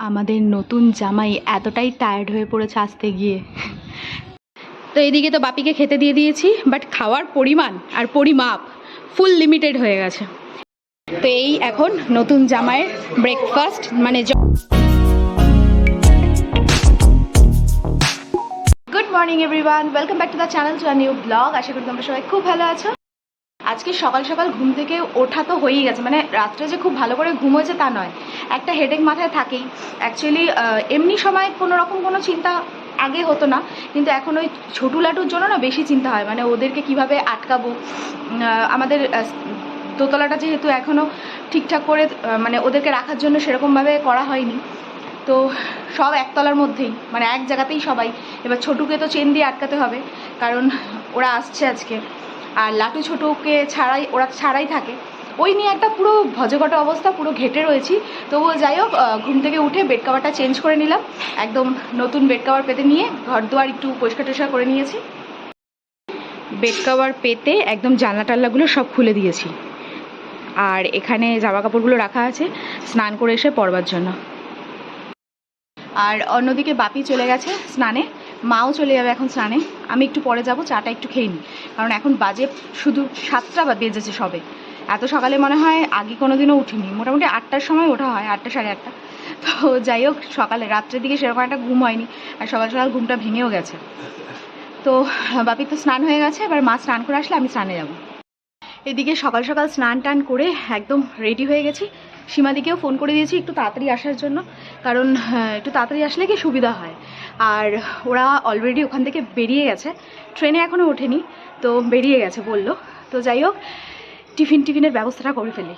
আমাদের নতুন জামাই এতটাই টায়ার্ড হয়ে পড়েছে আসতে গিয়ে। তো এদিকে তো বাপিকে খেতে দিয়ে দিয়েছি বাট খাওয়ার পরিমাণ আর পরিমাপ ফুল লিমিটেড হয়ে গেছে। তো এই এখন নতুন জামাইয়ের ব্রেকফাস্ট মানে good morning everyone welcome back to the channel to new vlog আশা করি তোমরা সবাই খুব ভালো আছো। আজকে সকাল সকাল ঘুম থেকে ওঠা তো হয়েই গেছে। মানে রাত্রে যে খুব ভালো করে ঘুম হয়েছে তা নয়। একটা হেডেক মাথায় থাকেই। অ্যাকচুয়ালি এমনি সময় কোনো রকম কোনো চিন্তা আগে হতো না। কিন্তু এখন ওই ছোটু লাটুর জন্য না বেশি চিন্তা হয়। মানে ওদেরকে কীভাবে আটকাবো? আমাদের দোতলাটা যেহেতু এখনও ঠিকঠাক করে মানে ওদেরকে রাখার জন্য সেরকমভাবে করা হয়নি। তো সব একতলার মধ্যেই। মানে এক জায়গাতেই সবাই। এবার ছোটুকে তো চেন দিয়ে আটকাতে হবে। কারণ ওরা আসছে আজকে। আর লাটু ছোটুকে ছাড়াই ওরা ছাড়াই থাকে। ওই নিয়ে একটা পুরো ভজঘট অবস্থা পুরো ঘেটে রয়েছি। তবুও যাই হোক ঘুম থেকে উঠে বেড কাভারটা চেঞ্জ করে নিলাম। একদম নতুন বেড কাভার পেতে নিয়ে ঘর দুয়ার একটু পরিষ্কার টরিষ্কার করে নিয়েছি। বেড কাভার পেতে একদম জানলা টাল্লাগুলো সব খুলে দিয়েছি। আর এখানে জামা কাপড়গুলো রাখা আছে স্নান করে এসে পরবার জন্য। আর অন্যদিকে বাপি চলে গেছে স্নানে। মাও চলে যাবে এখন স্নানে। আমি একটু পরে যাব, চাটা একটু খেয়ে নিই। কারণ এখন বাজে শুধু সাতটা বা বেজেছে সবে। এত সকালে মনে হয় আগে কোনো দিনও উঠিনি। মোটামুটি আটটার সময় ওঠা হয়, আটটা সাড়ে আটটা। তো যাই হোক, সকালে রাত্রের দিকে সেরকম একটা ঘুম হয়নি। আর সকাল সকাল ঘুমটা ভেঙেও গেছে। তো বাপি তো স্নান হয়ে গেছে, এবার মা স্নান করে আসলে আমি স্নানে যাব। এদিকে সকাল সকাল স্নান টান করে একদম রেডি হয়ে গেছি। সীমাদিকেও ফোন করে দিয়েছি একটু তাড়াতাড়ি আসার জন্য কারণ হ্যাঁ, একটু তাড়াতাড়ি আসলে কি সুবিধা হয়। আর ওরা অলরেডি ওখান থেকে বেরিয়ে গেছে। ট্রেনে এখনও ওঠেনি তো বেরিয়ে গেছে বলল। তো যাই হোক টিফিন টিফিনের ব্যবস্থাটা করে ফেলি।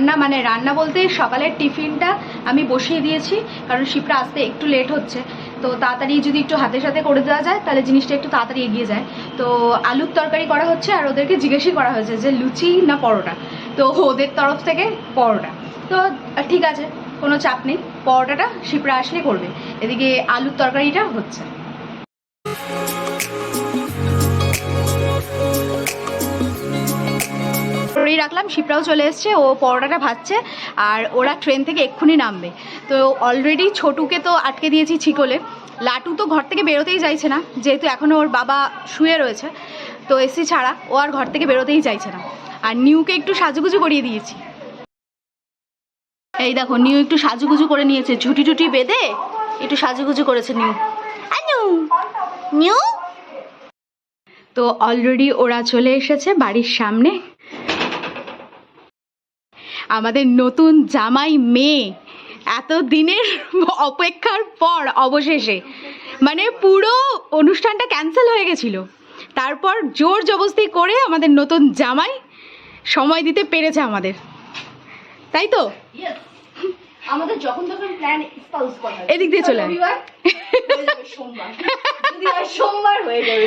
রান্না মানে রান্না বলতে সকালের টিফিনটা আমি বসিয়ে দিয়েছি, কারণ শিপরা আসতে একটু লেট হচ্ছে। তো তাড়াতাড়ি যদি একটু হাতে সাথে করে দেওয়া যায়, তাহলে জিনিসটা একটু তাড়াতাড়ি এগিয়ে যায়। তো আলুর তরকারি করা হচ্ছে, আর ওদেরকে জিজ্ঞেসই করা হয়েছে যে লুচি না পরোটা? তো ওদের তরফ থেকে পরোটা। তো ঠিক আছে, কোনো চাপ নেই, পরোটাটা শিপরা আসলে করবে। এদিকে আলুর তরকারিটা হচ্ছে। করেই রাখলাম শিপরাও চলে এসছে, ও পরোটাটা ভাজছে, আর ওরা ট্রেন থেকে এক্ষুনি নামবে। তো অলরেডি ছোটুকে তো আটকে দিয়েছি ছিকলে। লাটু তো ঘর থেকে বেরোতেই চাইছে না, যেহেতু এখনও ওর বাবা শুয়ে রয়েছে, তো এসি ছাড়া ও আর ঘর থেকে বেরোতেই চাইছে না। আর নিউকে একটু সাজুগুজু করিয়ে দিয়েছি। এই দেখো, নিউ একটু সাজুগুজু করে নিয়েছে, ঝুটি টুটি বেঁধে একটু সাজুগুজু করেছে নিউ। নিউ? নিউ? তো অলরেডি ওরা চলে এসেছে বাড়ির সামনে আমাদের নতুন জামাই মেয়ে। এত দিনের অপেক্ষার পর অবশেষে মানে পুরো অনুষ্ঠানটা ক্যান্সেল হয়ে গেছিল। তারপর জোর জবস্তি করে আমাদের নতুন জামাই সময় দিতে পেরেছে আমাদের। তাই তো? আমাদের যখন তখন প্ল্যান স্পাউস করা এদিক দিয়ে চলে সোমবার। যদি সোমবার হয়ে যাবে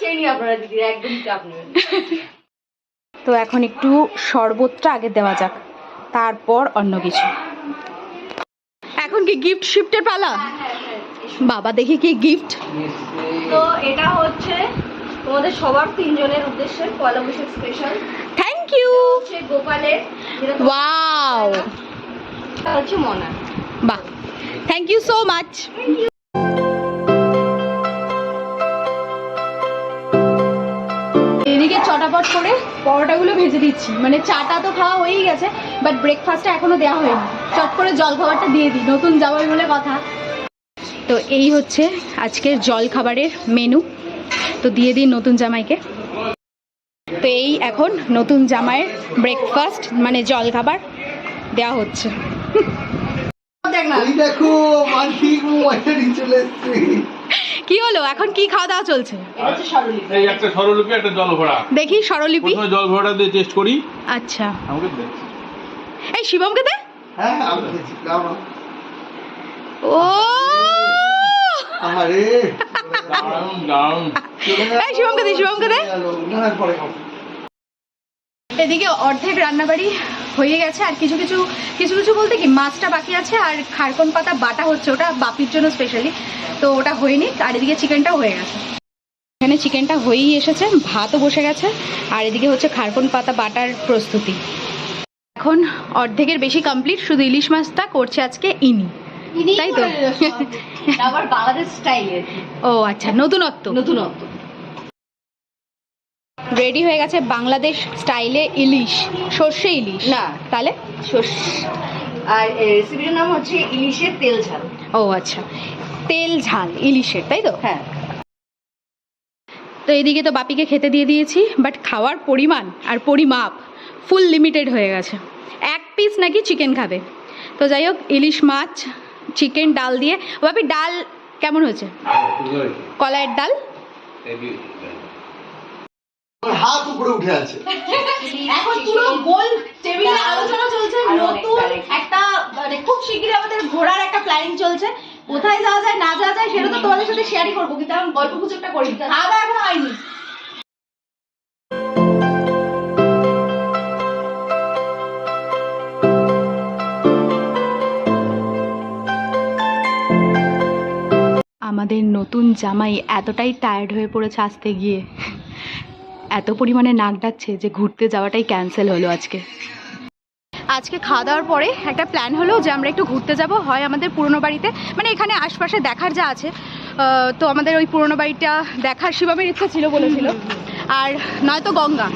সেই নিয়ে আপনারা দিদি একদম চাপ নেবেন তো এখন একটু শরবতটা আগে দেওয়া যাক। তারপর অন্য কিছু। এখন কি গিফট শিফটের পালা? বাবা দেখি কি গিফট তো এটা হচ্ছে তোমাদের সবার তিনজনের উদ্দেশ্যে Poila Boishakh special thank you হচ্ছে গোপালের ওয়াও হচ্ছে মনা। বাহ। থ্যাংক ইউ সো মাচ এদিকে চটাপট করে পরোটাগুলো ভেজে দিচ্ছি। মানে চাটা তো খাওয়া হয়েই গেছে বাট ব্রেকফাস্টটা এখনও দেওয়া হয়নি। চট করে জল খাবারটা দিয়ে দিই, নতুন জামাই বলে কথা। তো এই হচ্ছে আজকের জল খাবারের মেনু তো দিয়ে দিই নতুন জামাইকে। তো এই এখন নতুন জামাইয়ের ব্রেকফাস্ট মানে জল খাবার দেওয়া হচ্ছে। দেখ না দেখো চলে কি হলো? এখন কি খাওয়া দাওয়া চলছে? এই একটা স্বরলিপি একটা জলভরা। দেখি স্বরলিপি। প্রথমে জলভরাটা দিয়ে টেস্ট করি। আচ্ছা। আমাকে দে। এই শিবমকে দে। হ্যাঁ আমি দাও ও! আরে দারুণ দারুণ। এই শিবমকে দে শিবমকে দে। না না পরে এদিকে অর্ধেক রান্নাবাড়ি হয়ে গেছে আর কিছু কিছু কিছু কিছু বলতে কি মাছটা বাকি আছে আর খারকন পাতা বাটা হচ্ছে ওটা বাপির জন্য স্পেশালি তো ওটা হয়নি আর এদিকে চিকেনটাও হয়ে গেছে। এখানে চিকেনটা হয়েই এসেছে ভাতও বসে গেছে আর এদিকে হচ্ছে খারকন পাতা বাটার প্রস্তুতি। এখন অর্ধেকের বেশি কমপ্লিট শুধু ইলিশ মাছটা করছে আজকে ইনি। তাই তো? আবার বাংলাদেশ ও আচ্ছা নতুনত্ব। নতুনত্ব। রেডি হয়ে গেছে বাংলাদেশ স্টাইলে ইলিশ সর্ষে ইলিশ। না। তাহলে? শস্য আর রেসিপিটার নাম হচ্ছে ইলিশের তেল ঝাল। ও আচ্ছা। তেল ঝাল ইলিশের তাই তো? হ্যাঁ। তো এদিকে তো বাপিকে খেতে দিয়ে দিয়েছি বাট খাওয়ার পরিমাণ আর পরিমাপ ফুল লিমিটেড হয়ে গেছে। এক পিস নাকি চিকেন খাবে। তো যাই হোক ইলিশ মাছ চিকেন ডাল দিয়ে। বাপি ডাল কেমন হয়েছে? কলায়ের ডাল? হাত উপরে উঠে আছে। এখন পুরো গোল টেবিলে আলোচনা চলছে নতুন একটা মানে খুব শিগগিরই আমাদের ঘোরার একটা প্ল্যানিং চলছে। কোথায় যাওয়া যায় না যাওয়া যায় সেটা তো তোমাদের সাথে শেয়ারই করব কিন্তু এখন গল্প গুজবটা করি। খাওয়া দাওয়া এখনও হয়নি। আমাদের নতুন জামাই এতটাই টায়ার্ড হয়ে পড়েছে আসতে গিয়ে। এত পরিমাণে নাক ডাকছে যে ঘুরতে যাওয়াটাই ক্যান্সেল হলো আজকে। আজকে খাওয়া দাওয়ার পরে একটা প্ল্যান হলো যে আমরা একটু ঘুরতে যাব। হয় আমাদের পুরনো বাড়িতে। মানে এখানে আশপাশে দেখার যা আছে তো আমাদের ওই পুরনো বাড়িটা দেখার শিবামের ইচ্ছা ছিল বলেছিল। আর নয়তো গঙ্গা।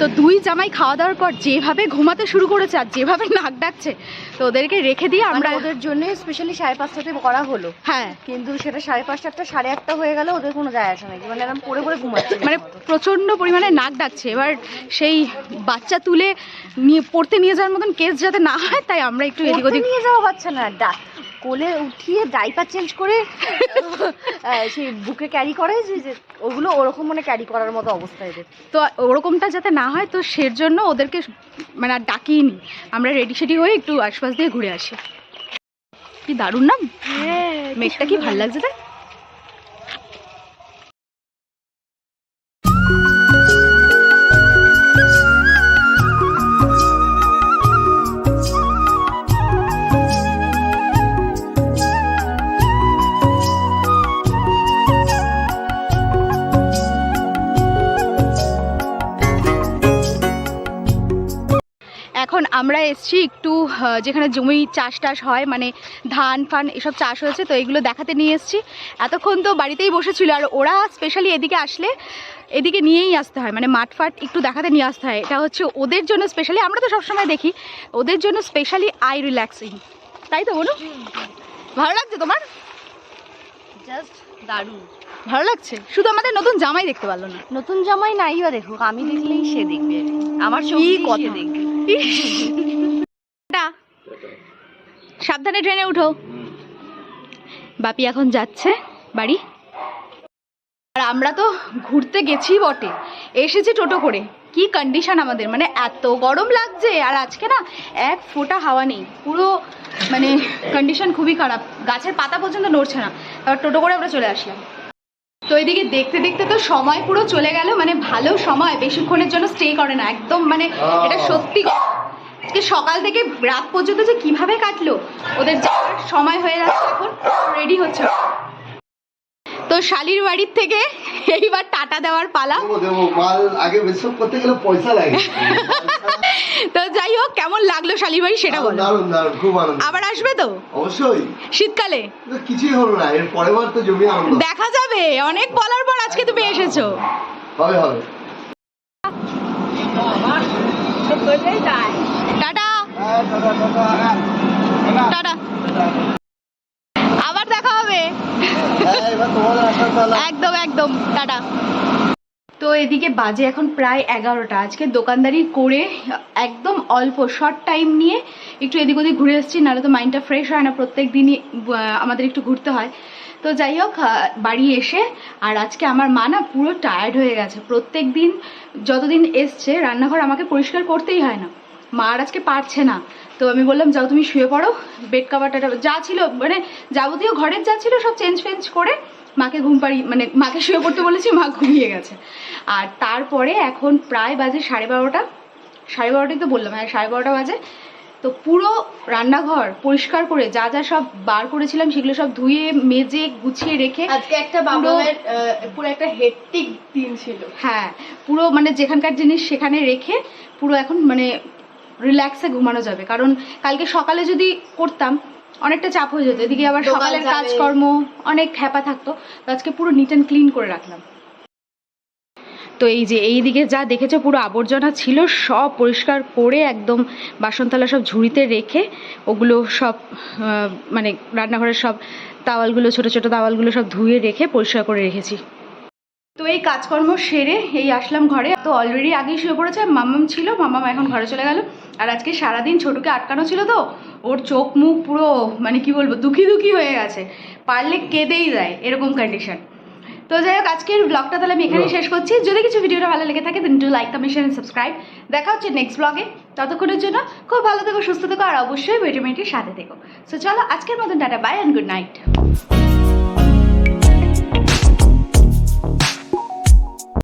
তো দুই জামাই খাওয়া দাওয়ার পর যেভাবে ঘুমাতে শুরু করেছে আর যেভাবে নাক ডাকছে তো ওদেরকে রেখে দিয়ে আমরা আমরা ওদের জন্য স্পেশালি সাড়ে পাঁচটাতে করা হলো। হ্যাঁ। কিন্তু সেটা সাড়ে পাঁচটা সাড়ে আটটা হয়ে গেল ওদের কোনো যায় আসে নাকি মানে এরকম পড়ে পড়ে ঘুমাচ্ছে। মানে প্রচণ্ড পরিমাণে নাক ডাকছে। এবার সেই বাচ্চা তুলে নিয়ে পড়তে নিয়ে যাওয়ার মতন কেস যাতে না হয় তাই আমরা একটু এদিক ওদিক নিয়ে যাওয়া বাচ্চা না ডা- কোলে উঠিয়ে ডাইপার চেঞ্জ করে সেই বুকে ক্যারি করে যে ওগুলো ওরকম মানে ক্যারি করার মতো অবস্থা এদের। তো ওরকমটা যাতে না হয় তো সের জন্য ওদেরকে মানে আর নিই আমরা রেডি সেডি হয়ে একটু আশপাশ দিয়ে ঘুরে আসি। কি দারুণ না মেঘটা কি ভালো লাগছে তাই? আমরা এসছি একটু যেখানে জমি চাষ টাস হয় মানে ধান ফান এসব চাষ হয়েছে তো এগুলো দেখাতে নিয়ে এসছি। এতক্ষণ তো বাড়িতেই বসেছিল আর ওরা স্পেশালি এদিকে আসলে এদিকে নিয়েই আসতে হয় মানে মাঠ ফাট একটু দেখাতে নিয়ে আসতে হয়। এটা হচ্ছে ওদের জন্য স্পেশালি আমরা তো সবসময় দেখি ওদের জন্য স্পেশালি আই রিল্যাক্সিং তাই তো বলুন? ভালো লাগছে তোমার? জাস্ট দারুণ। ভালো লাগছে? শুধু আমাদের নতুন জামাই দেখতে পারল না। নতুন জামাই নাই দেখুক আমি দেখলেই সে দেখবে। আমার কি কথা। দেখবে। সাবধানে ট্রেনে উঠো। বাপি এখন যাচ্ছে বাড়ি। আর আমরা তো ঘুরতে গেছি বটে। এসেছি টোটো করে। কি কন্ডিশন আমাদের? মানে এত গরম লাগছে। আর আজকে না এক ফোঁটা হাওয়া নেই। পুরো মানে কন্ডিশন খুবই খারাপ। গাছের পাতা পর্যন্ত নড়ছে না। তারপর টোটো করে আমরা চলে আসলাম। তো এদিকে দেখতে দেখতে তো সময় পুরো চলে গেল মানে ভালো সময় বেশিক্ষণের জন্য স্টে করে না একদম মানে এটা সত্যি। আজকে সকাল থেকে রাত পর্যন্ত যে কীভাবে কাটলো ওদের যাওয়ার সময় হয়ে যাচ্ছে এখন রেডি হচ্ছে তো শালির বাড়ির থেকে এইবার টাটা দেওয়ার পালা। মাল আগে করতে গেলে পয়সা লাগে। তো যাই হোক কেমন লাগল শালির বাড়ি সেটা বলো। আবার আসবে তো? অবশ্যই। শীতকালে? কিছুই হলো না। এর পরের বার তো জমি দেখা যাবে। অনেক বলার পর আজকে তুমি এসেছ। হবে হবে। টাটা। টাটা আবার দেখা হবে হ্যাঁ এবার তোমাদের আসার পালা একদম একদম, টাটা। তো এদিকে বাজে এখন প্রায় এগারোটা। আজকে দোকানদারি করে একদম অল্প শর্ট টাইম নিয়ে একটু এদিক ওদিক ঘুরে এসেছি, নাহলে তো মাইন্ডটা ফ্রেশ হয় না, প্রত্যেক দিনই আমাদের একটু ঘুরতে হয়। তো যাই হোক বাড়ি এসে, আর আজকে আমার মা না পুরো টায়ার্ড হয়ে গেছে। প্রত্যেক দিন যতদিন এসছে, রান্নাঘর আমাকে পরিষ্কার করতেই হয় না। মা আর আজকে পারছে না। তো আমি বললাম যাও তুমি শুয়ে পড়ো বেড কাভারটা যা ছিল মানে যাবতীয় ঘরের যা ছিল সব চেঞ্জ ফেঞ্জ করে মাকে ঘুম পাড়ি মানে মাকে শুয়ে পড়তে বলেছি মা ঘুমিয়ে গেছে। আর তারপরে এখন প্রায় বাজে সাড়ে বারোটা। সাড়ে বারোটাই তো বললাম হ্যাঁ সাড়ে বারোটা বাজে। তো পুরো রান্নাঘর পরিষ্কার করে যা যা সব বার করেছিলাম সেগুলো সব ধুয়ে মেজে গুছিয়ে রেখে আজকে একটা বাবুয়ের, পুরো একটা হেট্টিক দিন ছিল। হ্যাঁ পুরো মানে যেখানকার জিনিস সেখানে রেখে পুরো এখন মানে রিল্যাক্সে ঘুমানো যাবে। কারণ কালকে সকালে যদি করতাম অনেকটা চাপ হয়ে যেত। এদিকে আবার সকালের কাজকর্ম অনেক হ্যাপা থাকতো তো আজকে পুরো নিট অ্যান্ড ক্লিন করে রাখলাম। তো এই যে এই দিকে যা দেখেছ পুরো আবর্জনা ছিল সব পরিষ্কার করে একদম বাসনতলা সব ঝুড়িতে রেখে ওগুলো সব মানে রান্নাঘরের সব তাওয়ালগুলো ছোট ছোট তাওয়ালগুলো সব ধুয়ে রেখে পরিষ্কার করে রেখেছি। তো এই কাজকর্ম সেরে এই আসলাম ঘরে। তো অলরেডি আগেই শুয়ে পড়েছে মাম্মাম ছিল মাম্মাম এখন ঘরে চলে গেল। আর আজকে সারাদিন ছোটকে আটকানো ছিল তো ওর চোখ মুখ পুরো মানে কি বলব দুঃখী দুঃখী হয়ে গেছে। পারলে কেঁদেই যায় এরকম কন্ডিশন তো যাই হোক আজকের ব্লগটা তাহলে আমি এখানেই শেষ করছি। যদি কিছু ভিডিওটা ভালো লেগে থাকে then to like comment share subscribe দেখা হচ্ছে নেক্সট ব্লগে ততক্ষণের জন্য খুব ভালো থেকো সুস্থ থেকো আর অবশ্যই ভিটামিনটির সাথে থেকো। সো চলো আজকের মতন tata bye and good night